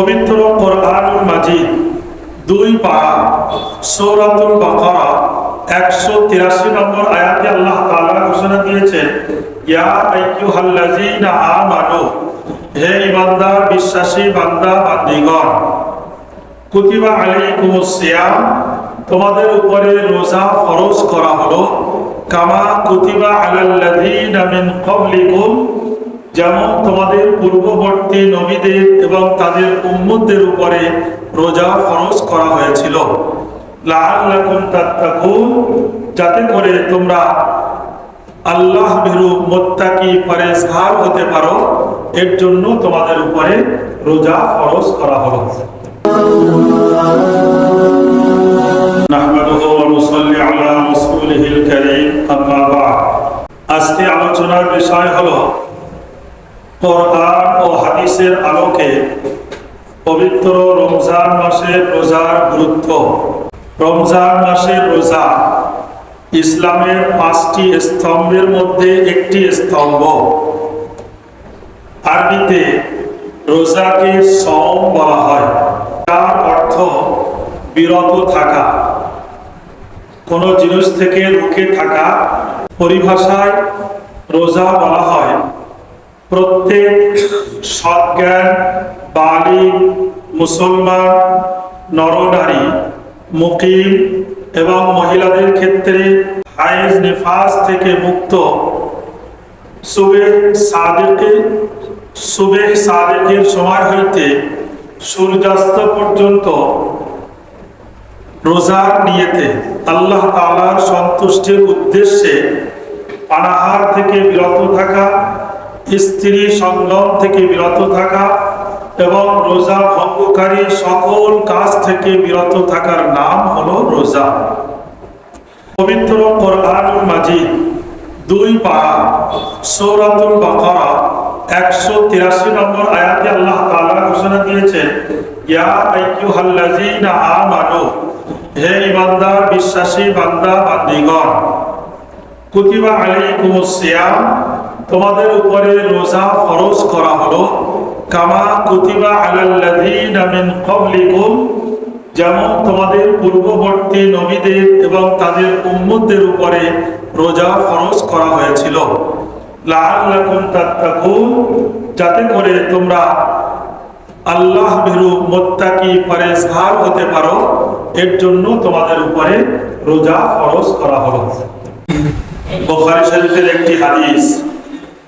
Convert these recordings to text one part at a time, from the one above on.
পবিত্র কোরআনুল মাজিদ, দুই পারা, সৌরাতুল বাকারা, একশো তিরাশি নম্বর আয়াতে আল্লাহ তাআলা ঘোষণা দিয়েছেন, ইয়া আইয়ুহাল্লাযীনা আমানু, হে ইমানদার, বিশ্বাসী, বান্দা, বান্দিগণ, কুতিবা আলাইকুমুস সিয়াম, তোমাদের উপরে রোজা ফরজ করা হলো, কামা কুতিবা আলাল্লাযীনা মিন ক্বাবলিকুম যেমন তোমাদের পূর্ববর্তী নবীদের এবং তাদের উম্মতদের উপরে রোজা ফরজ করা হয়েছিল। যাতে করে তোমরা আল্লাহ ভীরু মোত্তাকি পরেজগার হতে পারো, এর জন্য তোমাদের উপরে রোজা ফরজ করা হলো। আজকে আলোচনার বিষয় হলো কোরআন ও হাদিসের আলোকে পবিত্র রমজান রোজার গুরুত্ব। রমজান রোজা ইসলামের পাঁচটি স্তম্ভের মধ্যে একটি স্তম্ভ। আরবিতে রোজাকে সম বলা হয়। তার অর্থ বিরত থাকা। কোনো জিনিস থেকে রুখে থাকা পরিভাষায় রোজা বলা হয়। প্রত্যেক সজ্ঞান বালিগ মুসলমান, নরনারী, মুকিম এবং মহিলাদের ক্ষেত্রে হাইজ নিফাস থেকে মুক্ত। সুবে সাদেকে সুবে সাদেকের সময় হইতে সূর্যাস্ত পর্যন্ত রোজার নিয়েতে আল্লাহ তাআলার সন্তুষ্টির উদ্দেশ্যে পানাহার থেকে বিরত থাকা স্ত্রী সঙ্গম থেকে বিরত থাকা এবং রোজা ভঙ্গকারী সকল কাজ থেকে বিরত থাকার নাম হলো রোজা। পবিত্র মাজিদ, দুই সৌরাতুল বাকারা, একশো তিরাশি নম্বর আয়াতে আল্লাহ তাআলা ঘোষণা দিয়েছেন, ইয়া আইয়ুহাল্লাযীনা আমানু, হে ইমানদার, বিশ্বাসী বান্দা, বান্দিগণ, কুতিবা আলাইকুমুস সিয়াম তোমাদের উপরে রোজা ফরজ করা হলো। কামা কুতিবা আলাল্লাযীনা মিন ক্বাবলিকুম, যেমন তোমাদের পূর্ববর্তী নবীদের এবং তাদের উম্মতদের উপরে রোজা ফরজ করা হয়েছিল। লাআল্লাকুম তাত্তাকুন, যাতে করে তোমরা আল্লাহ ভীরু মোত্তাকি পরেজগার হতে পারো, এর জন্য তোমাদের উপরে রোজা ফরজ করা হলো। বুখারী শরীফের একটি হাদিস।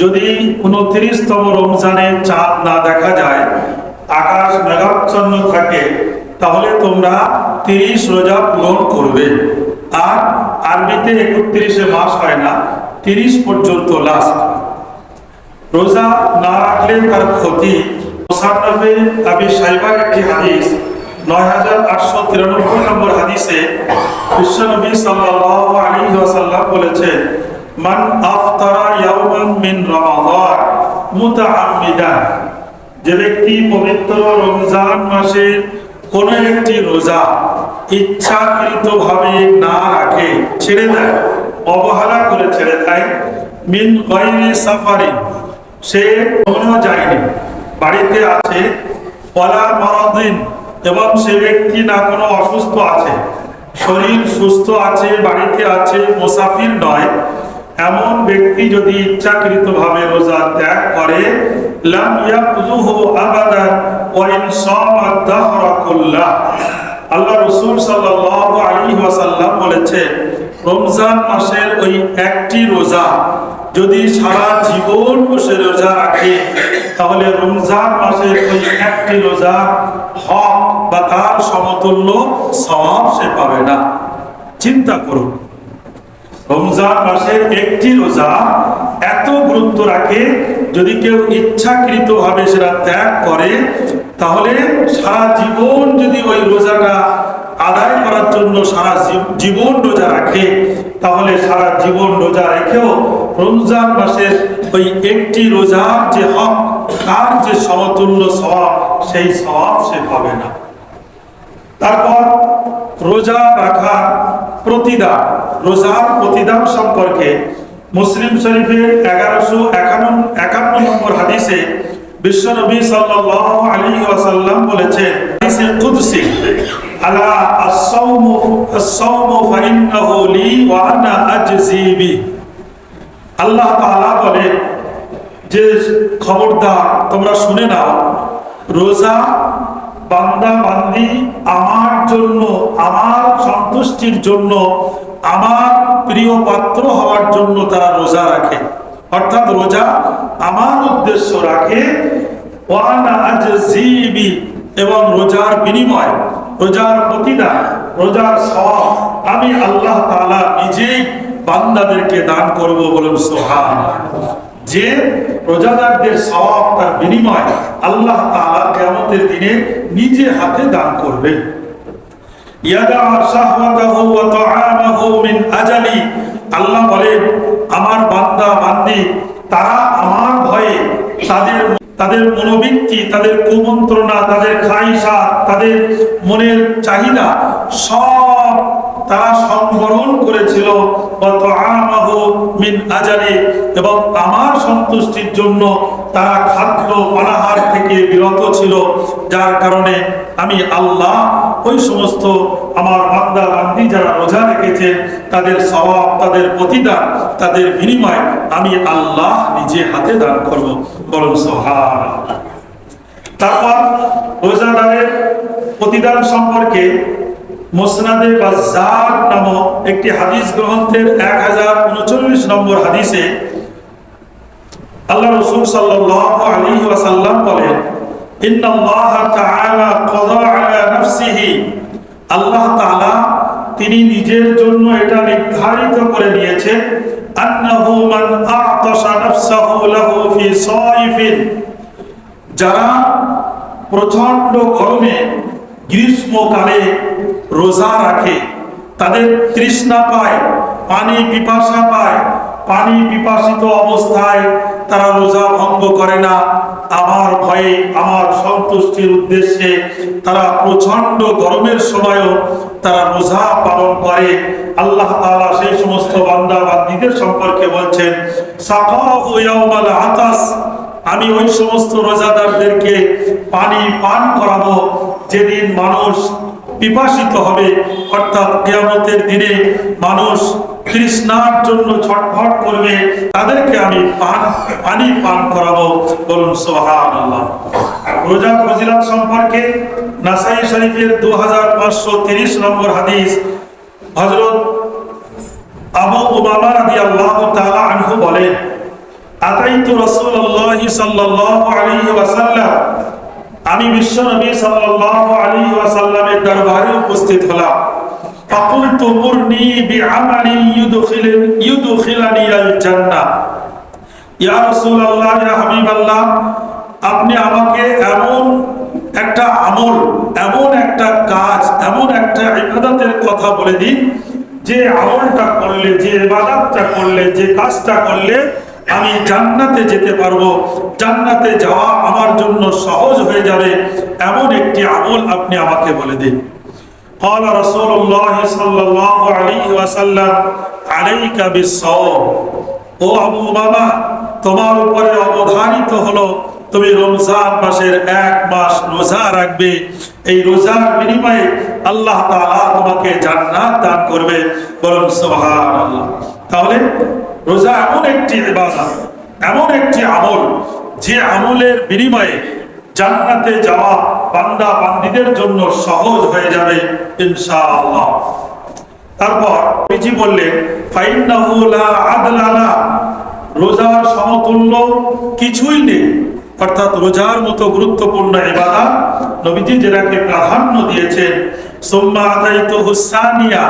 যদি উনত্রিশতম রমজানে চাঁদ না দেখা যায়, আকাশ মেঘাচ্ছন্ন থাকে, তাহলে তোমরা তিরিশ রোজা পূরণ করবে। আর আরবিতে একত্রিশে মাস হয় না, তিরিশ পর্যন্ত লাস্ট রোজা না রাখলে তার ক্ষতি। মোসান্নফে আবি সাইবার একটি হাদিস, নয় হাজার আটশো তিরানব্বই নম্বর হাদিসে বিশ্বনবী সাল্লাল্লাহু আলাইহি ওয়াসাল্লাম বলেছেন মান আফতারা ইয়াওমান মিন রমাদান মুতাআম্মিদান। যে ব্যক্তি পবিত্র রমজান মাসের কোন একটি রোজা ইচ্ছাকৃতভাবে না রাখে, ছেড়ে দেয়, অবহেলা করে ছেড়ে দেয়, মিন গায়রি সাফারিন, সে কখনো যায়নি। বাড়িতে আছে পলা মরদিন, এবং সে ব্যক্তি না কোনো অসুস্থ আছে। শরীর সুস্থ আছে, বাড়িতে আছে, মুসাফির নয় এমন ব্যক্তি যদি ইচ্ছাকৃতভাবে রোজা ত্যাগ করে, লাম ইয়াকুযুহু আবাদান ওয়া ইন সামা দাহরা কুল্লাহ আল্লাহ রাসূল সাল্লাল্লাহু আলাইহি ওয়াসাল্লাম বলেছেন রমজান মাসের ওই একটি রোজা যদি সারা জীবন বসে রোজা রাখে, তাহলে রমজান মাসের ওই একটি রোজা হক বা তার সমতুল্য সওয়াব সে পাবে না। চিন্তা করুন। রমজান মাসের একটি রোজা এত গুরুত্ব রাখে, যদি কেউ ইচ্ছাকৃত ভাবে সেটা ত্যাগ করে, তাহলে সারা জীবন যদি ওই রোজাটা আদায় করার জন্য সারা জীবন রোজা রাখে, তাহলে সারা জীবন রোজা রেখেও রমজান মাসের ওই একটি রোজার যে হক, তার যে সমতুল্য স্বভাব, সেই স্বভাব সে পাবে না। তারপর রোজা রাখার প্রতিদান। রোজার প্রতিদান সম্পর্কে মুসলিম শরীফের এগারোশো একান্ন একান্ন নম্বর হাদিসে বিশ্বনবী সাল্লাল্লাহু আলাইহি ওয়াসাল্লাম বলেছেন, হাদিসে কুদসি, আলা আস-সাওমু ফাইন্নাহু লি ওয়া আনা আজজি আল্লাহ তাআলা বলেন, যে খবরদার তোমরা শুনে নাও, রোজা বান্দা বান্দি আমার জন্য, আমার সন্তুষ্টির জন্য, আমার প্রিয় পাত্র হওয়ার জন্য তারা রোজা রাখে। অর্থাৎ রোজা আমার উদ্দেশ্য রাখে এবং রোজার বিনিময়, রোজার প্রতিদান, রোজার সব আমি আল্লাহ তাআলা নিজেই বান্দাদেরকে দান করব বলুন সুবহান যে রোজাদারদের সওয়াব তার বিনিময় আল্লাহ তাআলা কিয়ামতের দিনে নিজে হাতে দান আজালি। আল্লাহ বলেন, আমার বান্দা, বান্দি, তারা আমার ভয়ে তাদের তাদের মনোবৃত্তি, তাদের কুমন্ত্রণা, তাদের খাইসা তাদের মনের চাহিদা সব তারা সংবরণ করেছিল এবং আমার সন্তুষ্টির জন্য তারা খাদ্য পানাহার থেকে বিরত ছিল। যার কারণে আমি আল্লাহ ওই সমস্ত আমার বান্দা বান্দি যারা রোজা রেখেছেন, তাদের স্বভাব, তাদের প্রতিদান, তাদের বিনিময় আমি আল্লাহ নিজে হাতে দান করব। বরং সোহান তারপর রোজাদারের প্রতিদান সম্পর্কে মোসনাদে বাজার নামক একটি হাদিস গ্রন্থের এক হাজার উনচল্লিশ নম্বর হাদিসে আল্লাহ রসুল সাল্লাল্লাহু আলাইহি ওয়াসাল্লাম বলেন আলা আল্লাহ তাআলা তিনি নিজের জন্য এটা নির্ধারিত করে নিয়েছেন যারা প্রচণ্ড গরমে গ্রীষ্মকালে রোজা রাখে, তাদের তৃষ্ণা পায়, পানি পিপাসা পায়, পানি পিপাসিত অবস্থায় তারা রোজা ভঙ্গ করে না। আমার ভয়ে আমার সন্তুষ্টির উদ্দেশ্যে তারা প্রচণ্ড গরমের সময়ও তারা রোজা পালন করে। আল্লাহ তাআলা সেই সমস্ত বান্দা বান্দিদের সম্পর্কে বলছেন ইয়াউমাল আতাস। আমি ওই সমস্ত রোজাদারদেরকে পানি পান করাবো, যেদিন মানুষ পিপাসিত হবে। অর্থাৎ কিয়ামতের দিনে মানুষ তৃষ্ণার জন্য ছটফট করবে, তাদেরকে আমি পান, পানি পান করাবো। বলুন সোহান আল্লাহ রোজা ফজিলাত সম্পর্কে নাসাই শরীফের দু হাজার পাঁচশো তিরিশ নম্বর হাদিস হজরত আবু উমামা রাদিয়াল্লাহু তাআলা আনহু বলেন আতাইতু রাসূলুল্লাহি সাল্লাল্লাহু আলাইহি ওয়াসাল্লাম। আমি বিশ্বনবী সাল্লাল্লাহু আলাইহি ওয়াসাল্লামের দরবারে উপস্থিত হলাম। ফাকুলতু মুরনি বিআমালি ইউদখিলুন ইউদখিলানি আল জান্নাহ ইয়া রাসূলুল্লাহ, ইয়া হাবিবাল্লাহ, আপনি আমাকে এমন একটা আমল, এমন একটা কাজ, এমন একটা ইবাদতের কথা বলে দিন, যে আমলটা করলে, যে ইবাদতটা করলে, যে কাজটা করলে আমি জান্নাতে যেতে পারবো জান্নাতে যাওয়া আমার জন্য সহজ হয়ে যাবে এমন একটি আমল আপনি আমাকে বলে দিন قال رسول الله صلى الله عليه وسلم عليك بالصوم ও আবু বাবা তোমার উপরে অবধারিত হলো তুমি রমজান মাসের এক মাস রোজা রাখবে এই রোজার বিনিময়ে আল্লাহ তাআলা তোমাকে জান্নাত দান করবে বলুন সুবহানাল্লাহ তাহলে রোজা এমন একটি ইবাদত, এমন একটি আমল, যে আমলের বিনিময়ে জান্নাতে যাওয়া বান্দা বান্দীদের জন্য সহজ হয়ে যাবে ইনশাআল্লাহ। তারপর বিজি বললেন, ফাইন্নাহু লা আদলালা রোজার সমতুল্য কিছুই নেই, অর্থাৎ রোজার মতো গুরুত্বপূর্ণ ইবাদত নবীজি যেটাকে প্রাধান্য দিয়েছেন, সুম্মা আতাইতু হুসানিয়া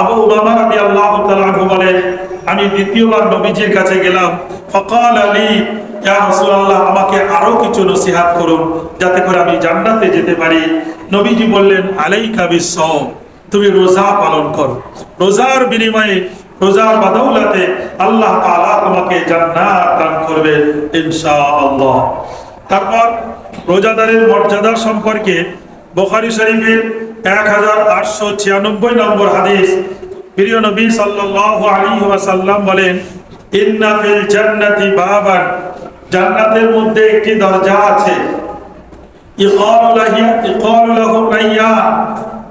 আবু উমামা রাদিয়াল্লাহু তাআলা বলেন আমি দ্বিতীয়বার নবীজির কাছে গেলাম। ফাকাল আলী, ইয়া রাসূলুল্লাহ, আমাকে আরও কিছু নসিহাত করুন যাতে করে আমি জান্নাতে যেতে পারি। নবীজি বললেন, আলাইকা বিসসাওম, তুমি রোজা পালন করো। রোজার বিনিময়ে, রোজার বাদৌলাতে আল্লাহ তাআলা তোমাকে জান্নাত দান করবে, ইনশাআল্লাহ। তারপর রোজাদারের মর্যাদা সম্পর্কে বুখারী শরীফের এক হাজার আটশো ছিয়ানব্বই নম্বর হাদিস প্রিয় নবী সাল্লাল্লাহু আলাইহি ওয়াসাল্লাম বলেন, ইন্না ফিল জান্নাতি বাবান। জান্নাতের মধ্যে একটি দরজা আছে।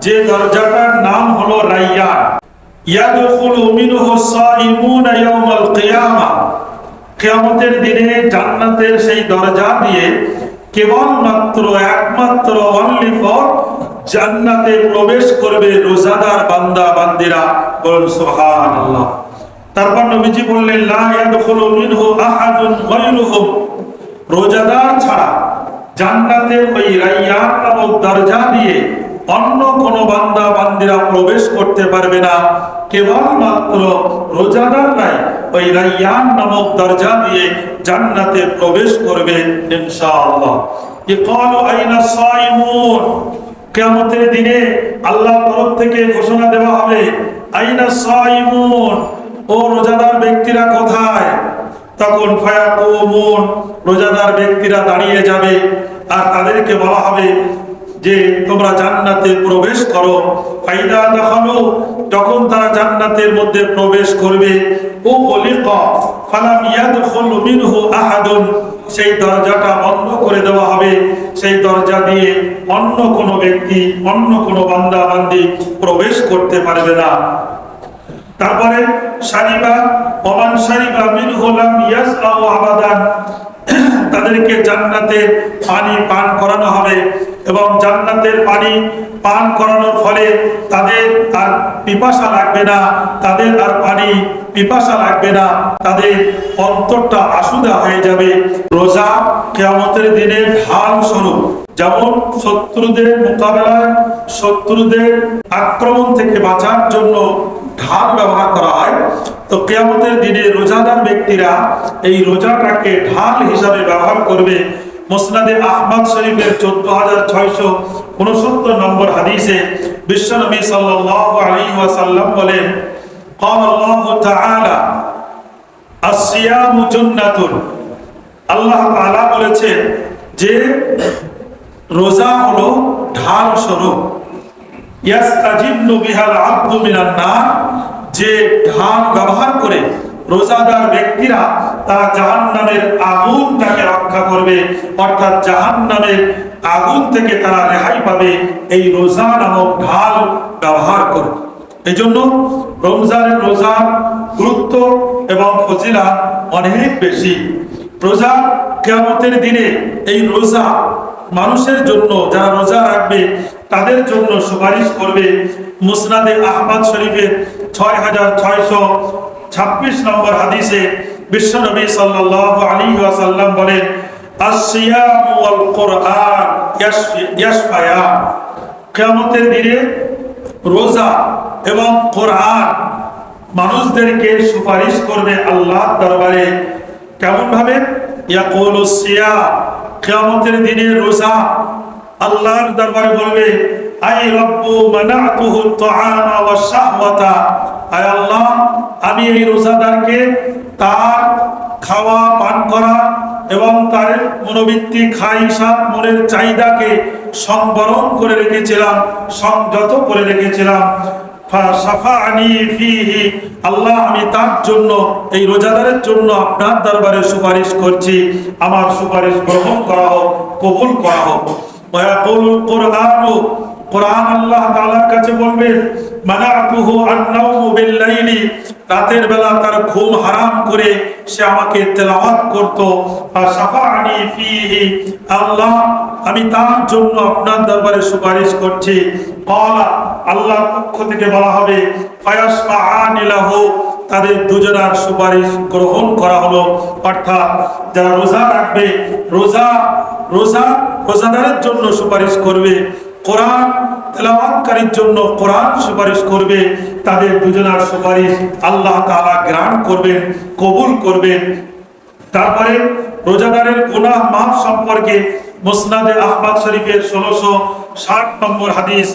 যে দরজাটার নাম হলো কিয়ামা। কিয়ামতের দিনে জান্নাতের সেই দরজা দিয়ে কেবলমাত্র একমাত্র অনলি ফর জান্নাতে প্রবেশ করবে রোজাদার বান্দা, বান্দিরা। বলুন, সুবহানাল্লাহ। তারপর নবীজি বললেন, লা ইয়াদখুলু মিনহু আহাদুন গায়রুহুম। রোজাদার ছাড়া জান্নাতে ওই রাইয়ান নামক দরজা দিয়ে অন্য কোন বান্দা বান্দিরা প্রবেশ করতে পারবে না। কেবলমাত্র রোজাদাররাই ওই রাইয়ান নামক দরজা দিয়ে জান্নাতে প্রবেশ করবে ইনশাআল্লাহ। ইকালু আইনা সাইমুন? কিয়ামতের দিনে আল্লাহ তরফ থেকে ঘোষণা দেওয়া হবে, আইনা সাইমুন? ও রোজাদার ব্যক্তিরা কোথায়? তখন ফায়াকুমুন, রোজাদার ব্যক্তিরা দাঁড়িয়ে যাবে আর তাদেরকে বলা হবে যে তোমরা জান্নাতে প্রবেশ করো, ফাইদা দেখানো যখন তারা জান্নাতের মধ্যে প্রবেশ করবে। ও লিকা ফালাম ইয়াদখুল মিনহু আহাদুন, সেই দরজাটা বন্ধ করে দেওয়া হবে। সেই দরজা দিয়ে অন্য কোনো ব্যক্তি, অন্য কোনো বান্দা, বান্দি প্রবেশ করতে পারবে না। তারপরে সারিবা অমান সারিবা মিন হলাম ইয়াস আবাদান, তাদেরকে জান্নাতে পানি পান করানো হবে। এবং জান্নাতের পানি পান করানোর ফলে তাদের আর পিপাসা লাগবে না, তাদের আর পানি পিপাসা লাগবে না, তাদের অন্তরটা আশুদা হয়ে যাবে। রোজা কেয়ামতের দিনে ঢাল স্বরূপ, যেমন শত্রুদের মোকাবেলায় শত্রুদের আক্রমণ থেকে বাঁচার জন্য ঢাল ব্যবহার করা হয়, তো কেয়ামতের দিনে রোজাদার ব্যক্তিরা এই রোজাটাকে ঢাল হিসাবে ব্যবহার করবে। মুসনাদে আহমদ শরীফের চোদ্দ হাজার ছয়শো উনসত্তর নম্বর হাদিসে বিশ্বনবী সাল্লাল্লাহু আলাইহি ওয়াসাল্লাম বলেন আল্লাহ তাআলা বলেছেন যে রোজা হলো ঢাল স্বরূপ ইয়াস্তাজিবু বিহাল আব্দু মিনান নার যে ঢাল ব্যবহার করে রোজাদার ব্যক্তিরা তারা জাহান্নামের আগুনটাকে রক্ষা করবে। অর্থাৎ জাহান্নামের আগুন থেকে তারা রেহাই পাবে এই রোজা নামক ঢাল ব্যবহার করবে এই জন্য রমজানের রোজার গুরুত্ব এবং ফজিলা অনেক বেশি। রোজা কেয়ামতের দিনে এই রোজা মানুষের জন্য, যারা রোজা রাখবে, তাদের জন্য সুপারিশ করবে। মুসনাদে আহমদ শরীফের ছয় হাজার ছয়শো ছাব্বিশ নম্বর হাদিসে বিশ্বনবী সাল্লাল্লাহু আলাইহি ওয়াসাল্লাম বলেন কিয়ামতের দিনে রোজা এবং কোরআন মানুষদেরকে সুপারিশ করবে আল্লাহ দরবারে। কেমন ভাবে কিয়ামতের দিনে রোজা আল্লাহর দরবারে বলবে, আই রব্বু মানাতুহু তুআমা ওয়া শাহওয়াতা। আয় আল্লাহ, আমি এই রোজাদারকে তার খাওয়া, পান করা এবং তার মনোবৃত্তি, খাই সাত মনের চাহিদাকে সংবরণ করে রেখেছিলাম, সংযত করে রেখেছিলাম। আল্লাহ, আমি তার জন্য, এই রোজাদারের জন্য আপনার দরবারে সুপারিশ করছি। আমার সুপারিশ গ্রহণ করা হোক, কবুল করা হোক। আল্লাহ কাছে বলবেন রাতের বেলা তার ঘুম হারাম করে সে আমাকে তেলাওয়াত করত। আর আল্লাহ, আমি তার জন্য আপনার দরবারে সুপারিশ করছি। আল্লাহর পক্ষ থেকে বলা হবে, ফায়াসফাআনি লাহু তাদের দুজনার সুপারিশ গ্রহণ করা হলো। অর্থাৎ যারা রোজা রাখবে, রোজা রোজা রোজাদারের জন্য সুপারিশ করবে, কোরআন তেলাওয়াতকারীর জন্য কোরআন সুপারিশ করবে, তাদের দুজনার সুপারিশ আল্লাহ তাআলা গ্রহণ করবেন, কবুল করবেন। তারপরে রোজাদারের গুনাহ মাফ সম্পর্কে মুসনাদে আহমদ শরীফের ষোলোশো ষাট নম্বর হাদিস,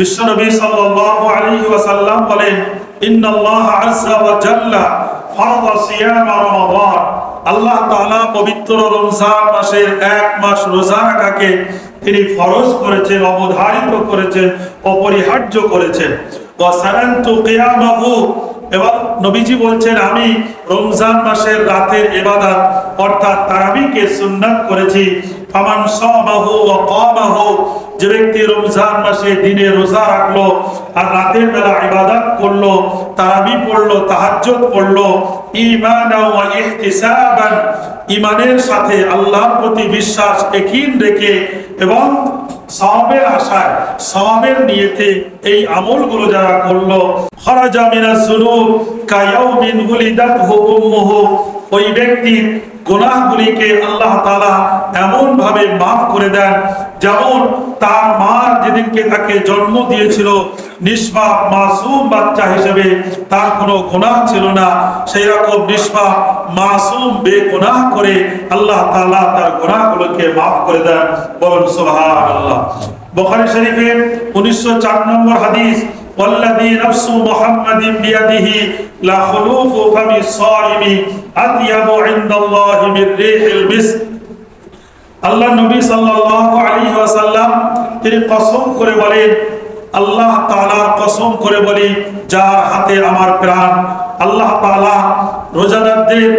বিশ্বনবী সাল্লাল্লাহু আলাইহি ওয়াসাল্লাম বলেন ইন্নাল্লাহ আযজা ওয়া জাল্লা ফারাদা সিয়াম রমাদান। আল্লাহ তাআলা পবিত্র রমজান মাসের এক মাস রোজা রাখাকে তিনি ফরজ করেছেন, অবধারিত করেছেন, অপরিহার্য করেছেন। ওয়া সানান্তু কিয়ামাহু। এবং নবীজি বলছেন, আমি রমজান মাসের রাতের ইবাদত অর্থাৎ তারাবিকে সুন্নাত করেছি। ফামান সামাহু ওয়া কামাহু, যে ব্যক্তি রমজান মাসে দিনে রোজা রাখল আর রাতের বেলা ইবাদত করল, তারাবি পড়ল, তাহাজ্জুদ পড়ল, ঈমানাও ওয়া ইহতিসাবান ঈমানের সাথে আল্লাহর প্রতি বিশ্বাস একিন রেখে এবং সওয়াবের আশায়, সওয়াবের নিয়তে এই আমলগুলো যারা করল, খরাজা মিনাজ যুনুব কায়াউমিন উলিদাতহু উম্মুহু ওই ব্যক্তির গুনাহগুলিকে আল্লাহ তাআলা এমন ভাবে মাফ করে দেন যেমন তার মা যেদিনকে তাকে জন্ম দিয়েছিল, নিষ্পাপ মাসুম বাচ্চা হিসেবে তার কোনো গুনাহ ছিল না। সেই রকম নিষ্পাপ মাসুম বেগুনাহ করে আল্লাহ তাআলা তার গুনাহগুলোকে মাফ করে দেন বলুন সুবহানাল্লাহ বুখারী শরীফের 1904 নম্বর হাদিস والذي نفس محمد بيده لا خلوف فم الصائم أطيب عند الله من ريح المسك আল্লাহ নবী সাল্লাল্লাহু আলাইহি ওয়াসাল্লাম তিনি কসম করে বলেন আল্লাহ তাআলার কসম করে বলি যার হাতে আমার প্রাণ আল্লাহ তাআলা রোজাদারদের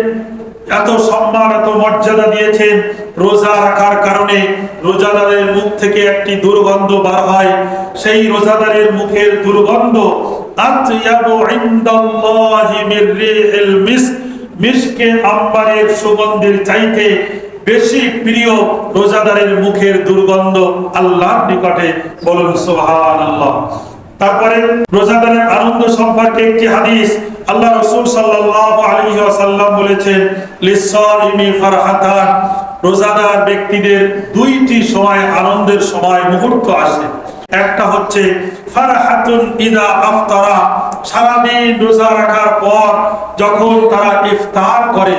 এত সম্মান, এত মর্যাদা দিয়েছেন রোজা রাখার কারণে রোজাদারের মুখ থেকে একটি দুর্গন্ধ বার হয়। সেই রোজাদারের মুখের দুর্গন্ধ মিস্ক আম্বারের সুগন্ধের চাইতে বেশি প্রিয় রোজাদারের মুখের দুর্গন্ধ আল্লাহর নিকটে। বলুন সুবহানাল্লাহ। তারপরে রোজাদারের আনন্দ সম্পর্কে একটি হাদিস আল্লাহ রাসূল ওয়াসাল্লাম বলেছেন ফারহাতান। রোজাদার ব্যক্তিদের দুইটি সময় আনন্দের সময় মুহূর্ত আসে। একটা হচ্ছে, ফারাহাতুন ইদা আফতারা। সারাদিন রোজা রাখার পর যখন তারা ইফতার করে,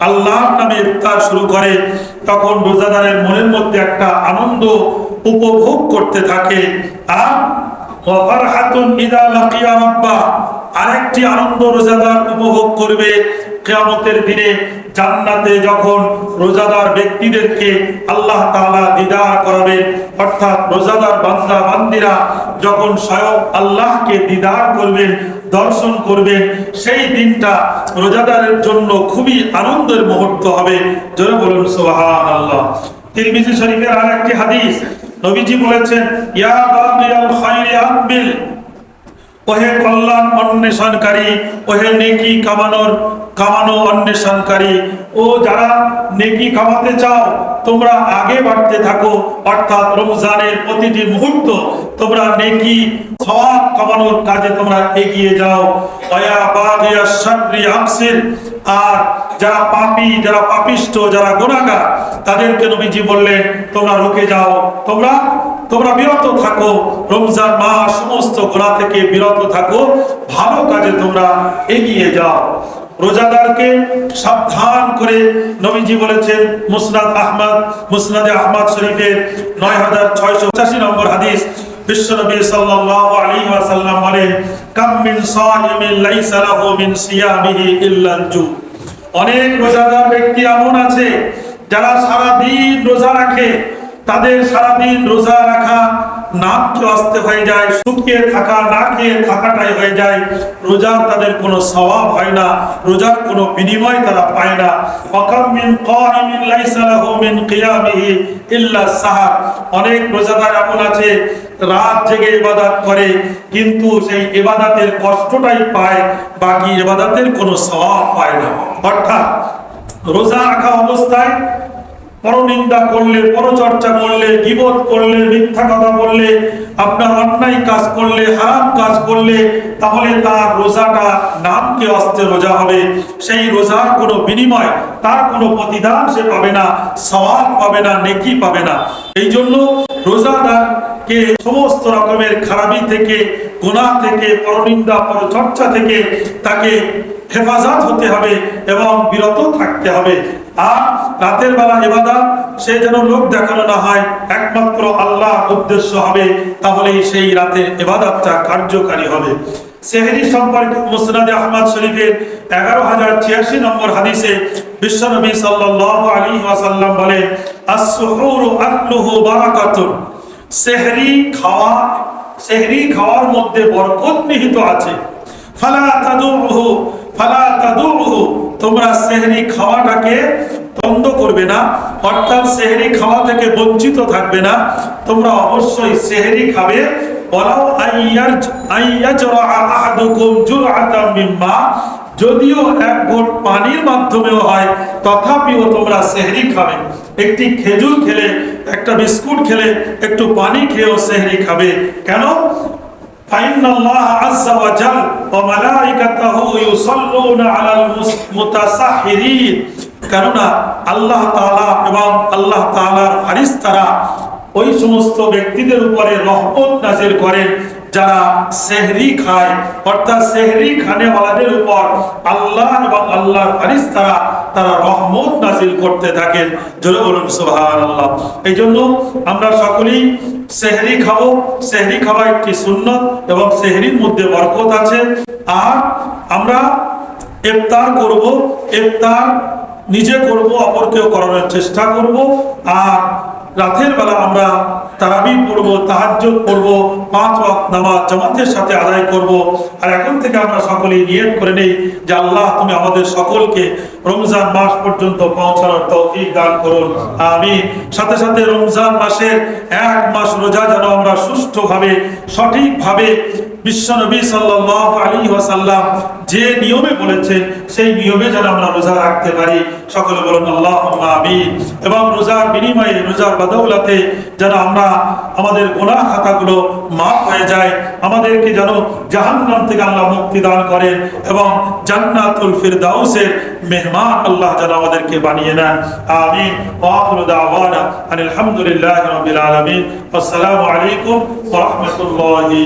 আল্লাহর নামে ইফতার শুরু করে, তখন রোজাদারের মনের মধ্যে একটা আনন্দ উপভোগ করতে থাকে। আর আরেকটি আনন্দ রোজাদার উপভোগ করবে কিয়ামতের দিনে। জান্নাতে যখন রোজাদার ব্যক্তিদেরকে আল্লাহ তাআলা দিদার করাবেন, অর্থাৎ রোজাদার বান্দা, বান্দিরা যখন স্বয়ং আল্লাহকে দিদার করবেন, দর্শন করবেন, সেই দিনটা রোজাদারের জন্য খুবই আনন্দের মুহূর্ত হবে। জোরে বলুন, সুবহানাল্লাহ। তিরমিজি শরীফের আরেকটি হাদিস নবীজি বলেছেন, ইয়া বাগিয়াল খাইরি আকবিল ওহে কল্যাণ অন্বেষণকারী, ওহে নেকি কামানোর, কামানো অন্বেষণকারী। ও যারা নেকি কামাতে চাও, তোমরা আগে বাড়তে থাকো, অর্থাৎ রমজানের প্রতিটি মুহূর্ত তোমরা নেকি সওয়াব কামানোর কাজে তোমরা এগিয়ে যাও। অয়া বাগিয়া শাররি আকসির আর যারা পাপী, যারা পাপিষ্ট যারা গুনাহগার, তাদেরকে নবীজি বললেন, তোমরা রুকে যাও। তোমরা তোমরা বিরত থাকো। রমজান মাস সমস্ত গোনা থেকে বিরত থাকো। ভালো কাজে তোমরা এগিয়ে যাও। রোজাদারকে সাবধান করে নবীজি বলেছেন, মুসনাদ আহমদ, মুসনাদে আহমদ শরীফের নয় হাজার ছয়শো পঁচাশি নম্বর হাদিস অনেক ব্যক্তি এমন আছে যারা সারা দিন রোজা রাখে তাদের সারাদিন রোজা রাখা নাম আসতে হয়ে যায়, শুকিয়ে থাকা, না খেয়ে থাকাটাই হয়ে যায়। রোজার তাদের কোনো স্বভাব হয় না, রোজার কোনো বিনিময় তারা পায় না। মিন কাইমিন লাইসা লাহু মিন কিয়ামিহি ইল্লা সাহার। অনেক রোজাদার এমন আছে, রাত জেগে ইবাদত করে, কিন্তু সেই ইবাদতের কষ্টটাই পায়, বাকি ইবাদতের কোনো স্বভাব পায় না। অর্থাৎ রোজা রাখা অবস্থায় পরনিন্দা করলে, পরচর্চা করলে, গিবত করলে, মিথ্যা কথা বললে, আপনার অন্যায় কাজ করলে, হারাম কাজ করলে, তাহলে তার রোজাটা নামকে অস্তে রোজা হবে। সেই রোজার কোনো বিনিময়, তার কোনো প্রতিদান সে পাবে না, সওয়াব পাবে না, নেকি পাবে না। এই জন্য রোজাদার কে সমস্ত রকমের খারাপি থেকে, গুনাহ থেকে, পরনিন্দা, পরচর্চা থেকে তাকে হেফাজত হতে হবে এবং বিরত থাকতে হবে। আর রাতের বেলা ইবাদত, সে যেন লোক দেখানো না হয়, একমাত্র আল্লাহ উদ্দেশ্য হবে, তাহলেই সেই রাতের ইবাদতটা কার্যকারী হবে। সেহরি সম্পর্কে মুসনাদে আহমদ শরীফের এগারো হাজার ছিয়াশি নম্বর হাদিসে বিশ্বনবী সাল্লাল্লাহু আলাইহি ওয়াসাল্লাম বলে আস-সুহুরু আকলুহু বারাকাতুন। সেহরি খাওয়া, সেহরি খাওয়ার মধ্যে বরকত নিহিত আছে। ফালা তাদুহু ফালা তাদুহু তোমরা সেহরি খাওয়াটাকে বন্ধ করবে না, অর্থাৎ সেহরি খাওয়া থেকে বঞ্চিত থাকবে না। তোমরা অবশ্যই সেহরি খাবে। ওয়ালাউ আইয়াজ আইয়াজরা আহাদুকুম জুরআতাম মিম্মা যদিও এক ঘট পানির মাধ্যমেও হয় তথাপিও তোমরা সেহরি খাবে একটি খেজুর খেলে একটা বিস্কুট খেলে একটু পানি খেয়েও সেহরি খাবে কেন فإن الله عز وجل وملائكته يصلون على المتسحرين কেননা আল্লাহ তাআলা এবং আল্লাহ তাআলার ফারিস্তারা ওই সমস্ত ব্যক্তিদের উপরে রহমত নাজিল করেন যারা সেহরি খায়, অর্থাৎ সেহরি খানেওয়ালাদের উপর আল্লাহ এবং আল্লাহর ফারিস্তারা তারা রহমত নাজিল করতে থাকেন। জোরে বলুন, সুবহানাল্লাহ। এই জন্য আমরা সকলেই সেহরি খাব। সেহরি খাওয়া একটি সুন্নত এবং সেহরির মধ্যে বরকত আছে। আর আমরা ইফতার করব, ইফতার নিজে করব, অপরকেও করানোর চেষ্টা করব। আর রাতের বেলা আমরা তারাবি পড়ব, তাহাজ্জুদ পড়ব, পাঁচ ওয়াক্ত নামাজ জামাতের সাথে আদায় করব। আর এখন থেকে আমরা সকলেই নিয়ত করে নেই যে আল্লাহ তুমি আমাদের সকলকে রমজান মাস পর্যন্ত পৌঁছানোর তৌফিক দান করুন। আমি সাথে সাথে রমজান মাসের এক মাস রোজা যেন আমরা সুষ্ঠুভাবে, সঠিকভাবে বিশ্বনবী সাল্লাল্লাহু আলাইহি ওয়াসাল্লাম যে নিয়মে বলেছেন, সেই নিয়মে যেন আমরা রোজা রাখতে পারি। সকলে বলুন আল্লাহুম্মা আমিন। এবং রোজার বিনিময়ে রোজার বদৌলতে যেন আমরা আমাদের গুনাহ খাতাগুলো মাফ হয়ে যায়, আমাদেরকে যেন জাহান্নাম থেকে আল্লাহ মুক্তি দান করেন এবং জান্নাতুল ফিরদাউসের মেহমান আল্লাহ যেন আমাদেরকে বানিয়ে নেন। আমিন। ওয়া আখিরু দাওয়ানা আনিল হামদুলিল্লাহি রাব্বিল আলামিন। আসসালামু আলাইকুম রাহমাতুল্লাহি